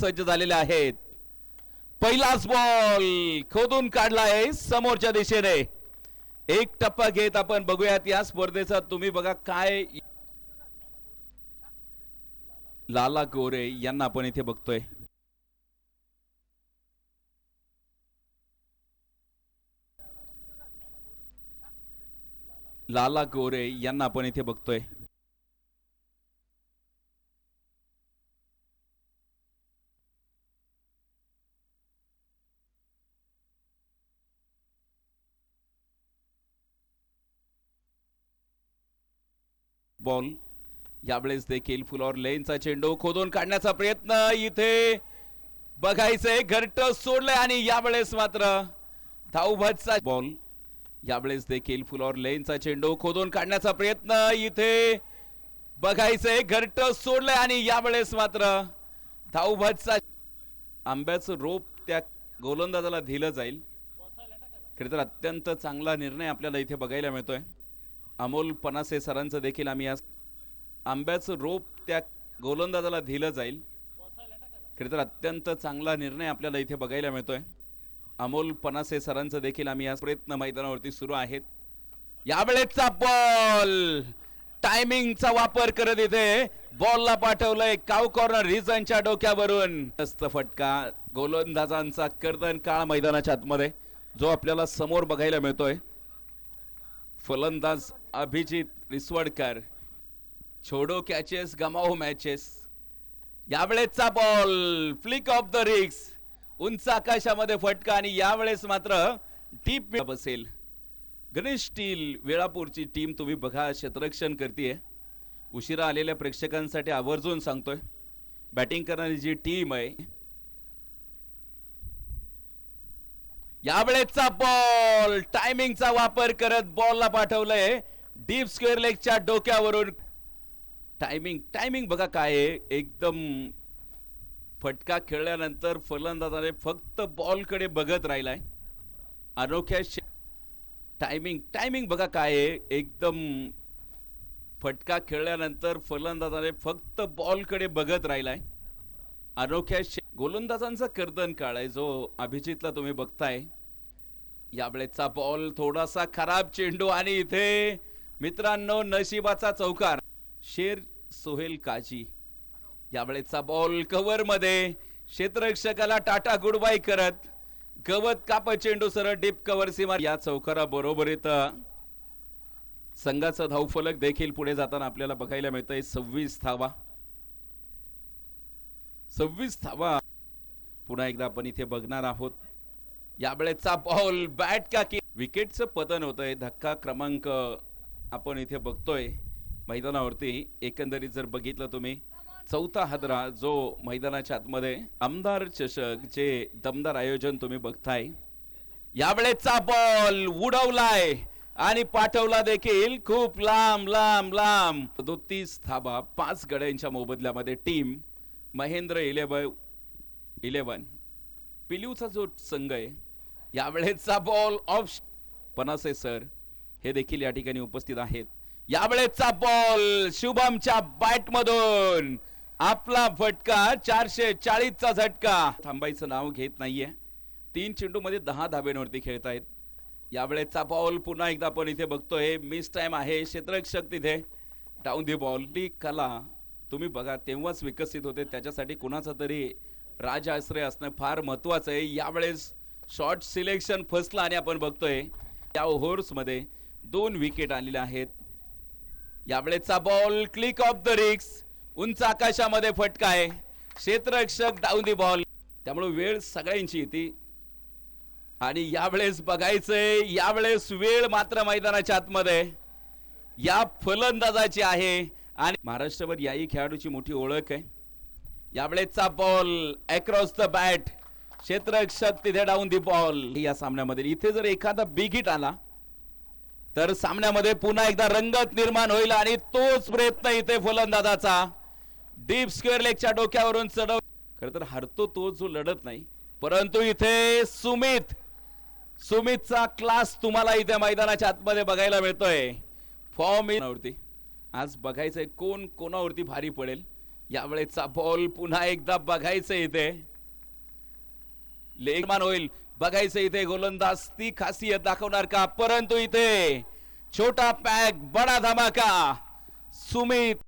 सज्ज झालेले आहेत. पहिलाच बॉल खोदून काढला आहे समोरच्या दिशेने. एक टप्पा घेत आपण बघूयात या स्पर्धेचा. तुम्ही बघा काय लाला गोरे यांना आपण इथे बघतोय. लाला गोरे यांना आपण इथे बघतोय. बॉल यावेळेस देखील फुलॉर लेनचा चेंडू खोदून काढण्याचा प्रयत्न. इथे बघायचंय घरट सोडलंय आणि यावेळेस मात्र धावभटचा बॉल यावेळेस देखील फुलॉर लेनचा चेंडू खोदून काढण्याचा प्रयत्न. इथे बघायचंय घरट सोडलंय आणि यावेळेस मात्र धावभटचा आंब्याचं रोप त्या गोलंदाजाला दिलं जाईल. खरे तर अत्यंत चांगला निर्णय आपल्याला इथे बघायला मिळतोय. अमोल पनासे सरांचं देखील आम्ही आज आंब्याचं रोप त्या गोलंदाजाला दिलं जाईल. खरे तर अत्यंत चांगला निर्णय आपल्याला इथे बघायला मिळतोय. अमोल पनासे सरांचं देखील आम्ही आज प्रयत्न मैदानावरती सुरू आहेत. यावेळेचा बॉल टायमिंगचा वापर करत इथे बॉलला पाठवलंय काव कॉर्नर रिझनच्या डोक्यावरून. फटका. गोलंदाजांचा कर्दन काळ मैदानाच्या आतमध्ये जो आपल्याला समोर बघायला मिळतोय. फलंदाज अभिजित रिसवडकर. छोडो कॅचेस गमावो matches यावेळेसचा ball flick off the wrists उंच आकाशामध्ये फटका आणि यावेळेस मात्र डीप बसेल. गणेश स्टील वेळापूरची टीम तुम्ही बघा क्षेत्ररक्षण करते उशिरा आलेल्या प्रेक्षकांसाठी आवर्जून सांगतोय. बॅटिंग करणारी जी टीम आहे यावेळेसचा बॉल टायमिंगचा वापर करत बॉलला पाठवलंय. डीप स्क्वेअर लेगच्या डोक्यावरून. टायमिंग टायमिंग बघा काय आहे. एकदम फटका खेळल्यानंतर फलंदाजाने फक्त बॉलकडे बघत राहिलाय. अनोख्या टायमिंग टायमिंग बघा काय आहे. एकदम फटका खेळल्यानंतर फलंदाजाने फक्त बॉलकडे बघत राहिलाय. अनोख्या गोलंदाजांचा कर्दन काळ आहे जो अभिजितला तुम्ही बघताय. यावेळेचा बॉल थोडासा खराब चेंडू आणि इथे मित्रांनो नशिबाचा चौकार. शेर सोहेल काजी. यावेळेचा बॉल कव्हरमध्ये क्षेत्ररक्षकाला टाटा गुडबाय करत गवत काप चेंडू सरळ डीप कव्हर सीमा या चौकारा बरोबरीत संघाचा धावफलक देखील पुढे जाताना आपल्याला बघायला मिळतंय. सव्वीस थावा सव्वीस थावा पुन्हा एकदा आपण इथे बघणार आहोत. यावेळेचा बॉल बॅट का की विकेटचं पतन होत आहे धक्का क्रमांक आपण इथे बघतोय. मैदानावरती एकंदरीत जर बघितलं तुम्ही चौथा हदरा जो मैदानाच्या आतमध्ये आमदार चषक जे दमदार आयोजन तुम्ही बघताय यावेळेचा बॉल उडवलाय आणि पाठवला देखील खूप लांब लांब लांब. दोतीस थाबा पाच गड्यांच्या मोबदल्यामध्ये टीम महेंद्र इलेवन इलेवन पिल्यूचा जो संघ आहे यावेळेचा बॉल ऑफ पनासे सर हे देखील या ठिकाणी उपस्थित आहेत. यावेळेचा बॉल शुभमच्या बॅट मधून. आपला फटका चारशे चाळीसचा झटका. थांबायचं नाव घेत नाहीये. तीन चेंडू मध्ये दहा धाब्यांवरती आहेत यावेळेचा बॉल पुन्हा एकदा आपण इथे बघतोय. मिस टाइम आहे. क्षेत्ररक्षक तिथे. डाऊन दी बॉल ती कला तुम्ही बघा तेव्हाच विकसित होते. त्याच्यासाठी कुणाचा तरी राज आश्रय असणं फार महत्वाचं आहे. यावेळेस शॉर्ट सिलेक्शन फसलं आणि आपण बघतोय त्या ओव्हर्समध्ये दोन विकेट आलेल्या आहेत. यावेळेचा ball flick off the wrists उंच आकाशामध्ये फटका आहे. क्षेत्ररक्षक डाऊन दी बॉल त्यामुळे वेळ सगळ्यांची येते. आणि यावेळेस बघायचंय यावेळेस वेळ मात्र मैदानाच्या आतमध्ये. या फलंदाजाची आहे. आणि महाराष्ट्रभर याही खेळाडूची मोठी ओळख आहे. यावेळेसचा बॉल अक्रॉस द बॅट क्षेत्ररक्षक तिथे डाऊन दी बॉल या सामन्यामध्ये. इथे जर एखादा बिग हिट आला तर सामन्यामध्ये पुन्हा एकदा रंगत निर्माण होईल आणि तोच प्रयत्न इथे फलंदाजाचा. डीप स्क्वेअर लेगच्या डोक्यावरून चढव खर तर हरतो तो जो लढत नाही परंतु इथे सुमित सुमितचा क्लास तुम्हाला इथे मैदानाच्या आतमध्ये बघायला मिळतोय. फॉर्म वरती आज बघायचंय कोण कोणावरती भारी पडेल. यावेळेचा बॉल पुन्हा एकदा बघायचं इथे. लेगमान होईल. बघायचं इथे गोलंदाज ती खासियत दाखवणार का? परंतु इथे छोटा पॅक बडा धमाका. सुमित